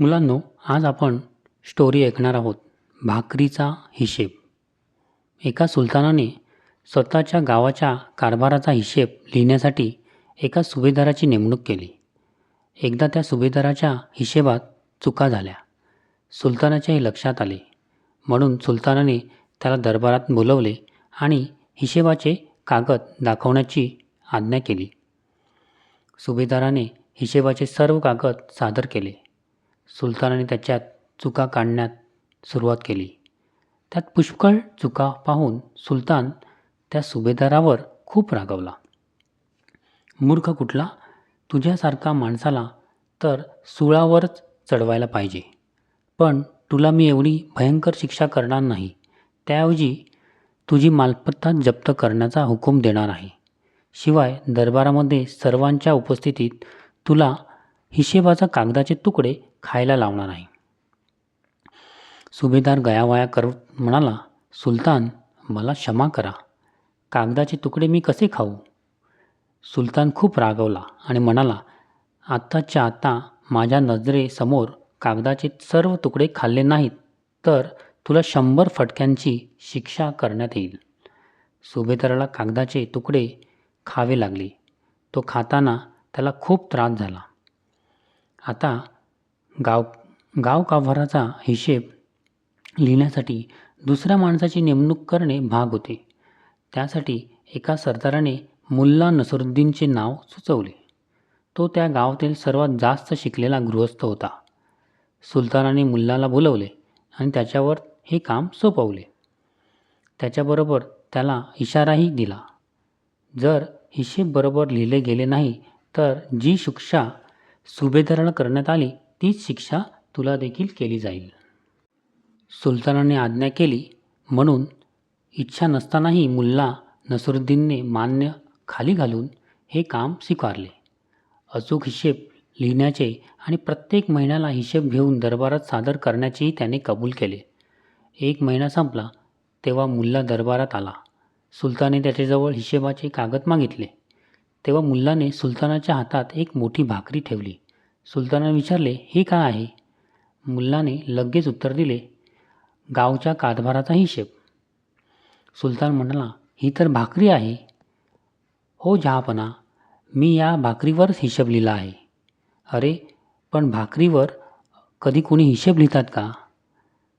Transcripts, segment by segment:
मुलांनो आज आपण स्टोरी ऐकणार आहोत भाकरीचा हिशेब. एका सुलतानाने स्वतःच्या गावाच्या कारभाराचा हिशेब लिहिण्यासाठी एका सुभेदाराची नेमणूक केली. एकदा त्या सुभेदाराच्या हिशेबात चुका झाल्या. सुलतानाच्या हे लक्षात आले. म्हणून सुलतानाने त्याला दरबारात बोलवले आणि हिशेबाचे कागद दाखवण्याची आज्ञा केली. सुभेदाराने हिशेबाचे सर्व कागद सादर केले. सुलतानाने त्याच्यात चुका काढण्यात सुरुवात केली. त्यात पुष्कळ चुका पाहून सुलतान त्या सुभेदारावर खूप रागवला. मूर्ख कुठला? तुझ्यासारखा माणसाला तर सुळावरच चढवायला पाहिजे. पण तुला मी एवढी भयंकर शिक्षा करणार नाही. त्याऐवजी तुझी मालमत्ता जप्त करण्याचा हुकूम देणार आहे. शिवाय दरबारामध्ये सर्वांच्या उपस्थितीत तुला हिशेबाचा कागदाचे तुकडे खायला लावणार आहे. सुभेदार गयावया करत म्हणाला सुलतान मला क्षमा करा. कागदाचे तुकडे मी कसे खाऊ? सुलतान खूप रागवला आणि म्हणाला आत्ताच्या आता माझ्या नजरेसमोर कागदाचे सर्व तुकडे खाल्ले नाहीत तर तुला शंभर फटक्यांची शिक्षा करण्यात येईल. सुभेदाराला कागदाचे तुकडे खावे लागले. तो खाताना त्याला खूप त्रास झाला. आता गाव गावकाभाराचा हिशेब लिहिण्यासाठी दुसऱ्या माणसाची नेमणूक करणे भाग होते. त्यासाठी एका सरदाराने मुल्ला नसरुद्दीनचे नाव सुचवले. तो त्या गावातील सर्वात जास्त शिकलेला गृहस्थ होता. सुलतानाने मुल्लाला बोलवले आणि त्याच्यावर हे काम सोपवले. त्याच्याबरोबर त्याला इशाराही दिला. जर हिशेब बरोबर लिहिले गेले नाही तर जी शिक्षा सुभेदाराला करण्यात आली तीच शिक्षा तुला देखील केली जाईल. सुलतानाने आज्ञा केली म्हणून इच्छा नसतानाही मुल्ला नसरुद्दीनने मान्य खाली घालून हे काम स्वीकारले. अचूक हिशेब लिहिण्याचे आणि प्रत्येक महिन्याला हिशेब घेऊन दरबारात सादर करण्याचेही त्याने कबूल केले. एक महिना संपला तेव्हा मुल्ला दरबारात आला. सुलताने त्याच्याजवळ हिशेबाचे कागद मागितले. तेव्हा मुल्लाने सुलतानाच्या हातात एक मोठी भाकरी ठेवली. सुलतानाने विचारले हे काय आहे? मुल्लाने लगेच उत्तर दिले गावच्या कादभाराचा हिशेब. सुलतान म्हणाला ही तर भाकरी आहे. हो जहापणा मी या भाकरीवरच हिशेब लिहिला आहे. अरे पण भाकरीवर कधी कोणी हिशेब लिहितात का?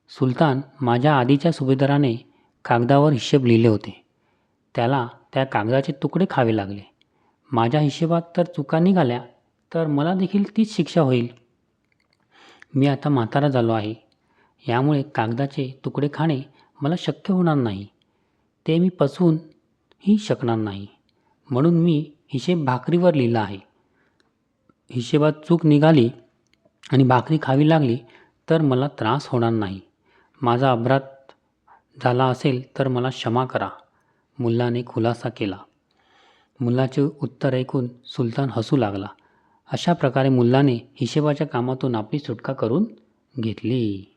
सुलतान माझ्या आधीच्या सुभेदाराने कागदावर हिशेब लिहिले होते. त्याला त्या कागदाचे तुकडे खावे लागले. माझ्या हिशेबात तर चुका निघाल्या तर मला देखील तीच शिक्षा होईल. मी आता म्हातारा झालो आहे. यामुळे कागदाचे तुकडे खाणे मला शक्य होणार नाही. ते मी पचवूनही शकणार नाही. म्हणून मी हिशेब भाकरीवर लिहिला आहे. हिशेबात चूक निघाली आणि भाकरी खावी लागली तर मला त्रास होणार नाही. माझा अपराध झाला असेल तर मला क्षमा करा. मुल्लाने खुलासा केला. मुलाचे उत्तर ऐकून सुलतान हसू लागला. अशा प्रकारे मुल्लाने हिशेबाच्या कामातून आपली सुटका करून घेतली.